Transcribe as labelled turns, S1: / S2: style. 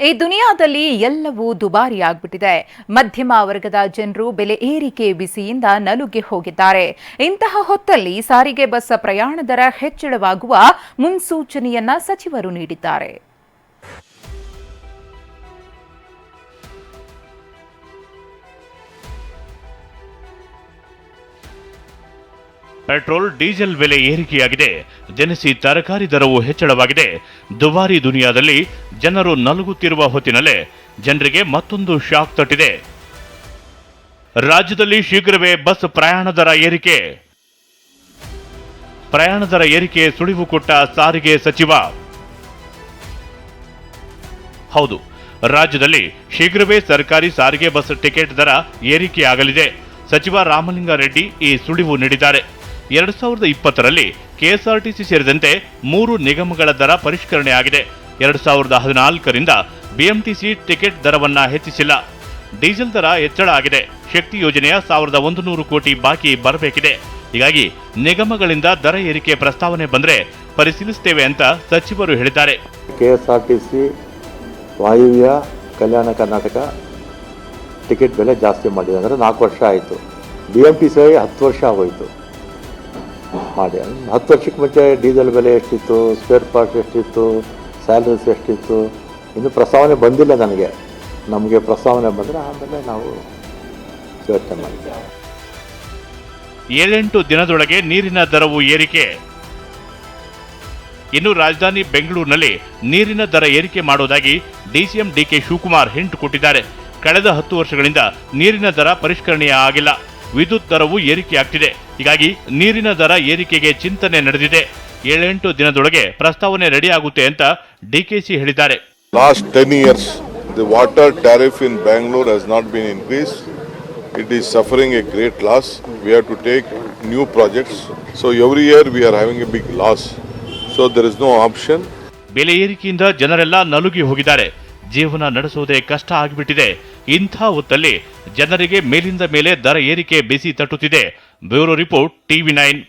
S1: ಈ ದುನಿಯಾದಲ್ಲಿ ಎಲ್ಲವೂ ದುಬಾರಿ ಆಗ್ಬಿಟ್ಟಿದೆ. ಮಧ್ಯಮ ವರ್ಗದ ಜನರು ಬೆಲೆ ಏರಿಕೆ ಬಿಸಿಯಿಂದ ನಲುಗಿ ಹೋಗಿದ್ದಾರೆ. ಇಂತಹ ಹೊತ್ತಲ್ಲಿ ಸಾರಿಗೆ ಬಸ್ ಪ್ರಯಾಣ ದರ ಹೆಚ್ಚಳವಾಗುವ ಮುನ್ಸೂಚನೆಯನ್ನ ಸಚಿವರು ನೀಡಿದ್ದಾರೆ.
S2: ಪೆಟ್ರೋಲ್, ಡೀಸೆಲ್ ಬೆಲೆ ಏರಿಕೆಯಾಗಿದೆ. ದಿನಸಿ ತರಕಾರಿ ದರವು ಹೆಚ್ಚಳವಾಗಿದೆ. ದುಬಾರಿ ದುನಿಯಾದಲ್ಲಿ ಜನರು ನಲುಗುತ್ತಿರುವ ಹೊತ್ತಿನಲ್ಲೇ ಜನರಿಗೆ ಮತ್ತೊಂದು ಶಾಕ್ ತಟ್ಟಿದೆ. ರಾಜ್ಯದಲ್ಲಿ ಶೀಘ್ರವೇ ಬಸ್ ಪ್ರಯಾಣ ದರ ಏರಿಕೆ. ಪ್ರಯಾಣ ದರ ಏರಿಕೆ ಸುಳಿವು ಕೊಟ್ಟ ಸಾರಿಗೆ ಸಚಿವ. ಹೌದು, ರಾಜ್ಯದಲ್ಲಿ ಶೀಘ್ರವೇ ಸರ್ಕಾರಿ ಸಾರಿಗೆ ಬಸ್ ಟಿಕೆಟ್ ದರ ಏರಿಕೆಯಾಗಲಿದೆ. ಸಚಿವ ರಾಮಲಿಂಗಾರೆಡ್ಡಿ ಈ ಸುಳಿವು ನೀಡಿದ್ದಾರೆ. ಎರಡ್ ಸಾವಿರದ ಇಪ್ಪತ್ತರಲ್ಲಿ ಕೆಎಸ್ಆರ್ಟಿಸಿ ಸೇರಿದಂತೆ ಮೂರು ನಿಗಮಗಳ ದರ ಪರಿಷ್ಕರಣೆ ಆಗಿದೆ ಎರಡ್ ಸಾವಿರದ ಹದಿನಾಲ್ಕರಿಂದ ಬಿಎಂಟಿಸಿ ಟಿಕೆಟ್ ದರವನ್ನ ಹೆಚ್ಚಿಸಿಲ್ಲ. ಡೀಸೆಲ್ ದರ ಹೆಚ್ಚಳ ಆಗಿದೆ. ಶಕ್ತಿ ಯೋಜನೆಯ ಸಾವಿರದ ಒಂದು ನೂರು ಕೋಟಿ ಬಾಕಿ ಬರಬೇಕಿದೆ. ಹೀಗಾಗಿ ನಿಗಮಗಳಿಂದ ದರ ಏರಿಕೆ ಪ್ರಸ್ತಾವನೆ ಬಂದರೆ ಪರಿಶೀಲಿಸುತ್ತೇವೆ ಅಂತ ಸಚಿವರು ಹೇಳಿದ್ದಾರೆ.
S3: ಕೆಎಸ್ಆರ್ಟಿಸಿ ವಾಯುವ್ಯ ಕಲ್ಯಾಣ ಕರ್ನಾಟಕ ಟಿಕೆಟ್ ಬೆಲೆ ಜಾಸ್ತಿ ಮಾಡಿದೆ ಅಂದರೆ ನಾಲ್ಕು ವರ್ಷ ಆಯಿತು. ಬಿ ಎಂ ಟಿ ಸಿ ಹತ್ತು ವರ್ಷ ಆಗೋಯ್ತು. ಮಾಡಿ. ಹತ್ತು ವರ್ಷಕ್ಕೆ ಮುಂಚೆ ಡೀಸೆಲ್ ಬೆಲೆ ಎಷ್ಟಿತ್ತು ಸ್ಪೇರ್ ಪಾರ್ಟ್ ಎಷ್ಟಿತ್ತು ಸ್ಯಾಲ್ರೀಸ್ ಎಷ್ಟಿತ್ತು, ಇನ್ನು ಪ್ರಸ್ತಾವನೆ ಬಂದಿಲ್ಲ ನನಗೆ. ನಮಗೆ ಪ್ರಸ್ತಾವನೆ ಬಂದರೆ ಆಮೇಲೆ ನಾವು ಯೋಚನೆ ಮಾಡಿದ್ದೇವೆ
S2: ಏಳೆಂಟು ದಿನದೊಳಗೆ ನೀರಿನ ದರವು ಏರಿಕೆ. ಇನ್ನು ರಾಜಧಾನಿ ಬೆಂಗಳೂರಿನಲ್ಲಿ ನೀರಿನ ದರ ಏರಿಕೆ ಮಾಡುವುದಾಗಿ ಡಿಸಿಎಂ ಡಿಕೆ ಶಿವಕುಮಾರ್ ಹಿಂಟ್ ಕೊಟ್ಟಿದ್ದಾರೆ. ಕಳೆದ ಹತ್ತು ವರ್ಷಗಳಿಂದ ನೀರಿನ ದರ ಪರಿಷ್ಕರಣೆಯ ಆಗಿಲ್ಲ ವಿದ್ಯುತ್ ದರವೂ ಏರಿಕೆಯಾಗ್ತಿದೆ. ಹೀಗಾಗಿ ನೀರಿನ ದರ ಏರಿಕೆಗೆ ಚಿಂತನೆ ನಡೆದಿದೆ. ಏಳೆಂಟು ದಿನದೊಳಗೆ ಪ್ರಸ್ತಾವನೆ ರೆಡಿ ಆಗುತ್ತೆ ಅಂತ ಡಿಕೆಸಿ ಹೇಳಿದ್ದಾರೆ.
S4: Last 10 years, the water tariff in Bangalore has not been increase it is suffering a great loss we have to take new projects so every year we are having a big loss so there is no option
S2: ಬೆಲೆ ಏರಿಕೆಯಿಂದ ಜನರೆಲ್ಲ ನಲುಗಿ ಹೋಗಿದ್ದಾರೆ. ಜೀವನ ನಡೆಸುವುದೇ ಕಷ್ಟ ಆಗಿಬಿಟ್ಟಿದೆ. ಇಂಥ ಹೊತ್ತಲ್ಲಿ ಜನರಿಗೆ ಮೇಲಿಂದ ಮೇಲೆ ದರ ಏರಿಕೆ ಬಿಸಿ ತಟ್ಟುತ್ತಿದೆ. Bureau report, TV nine.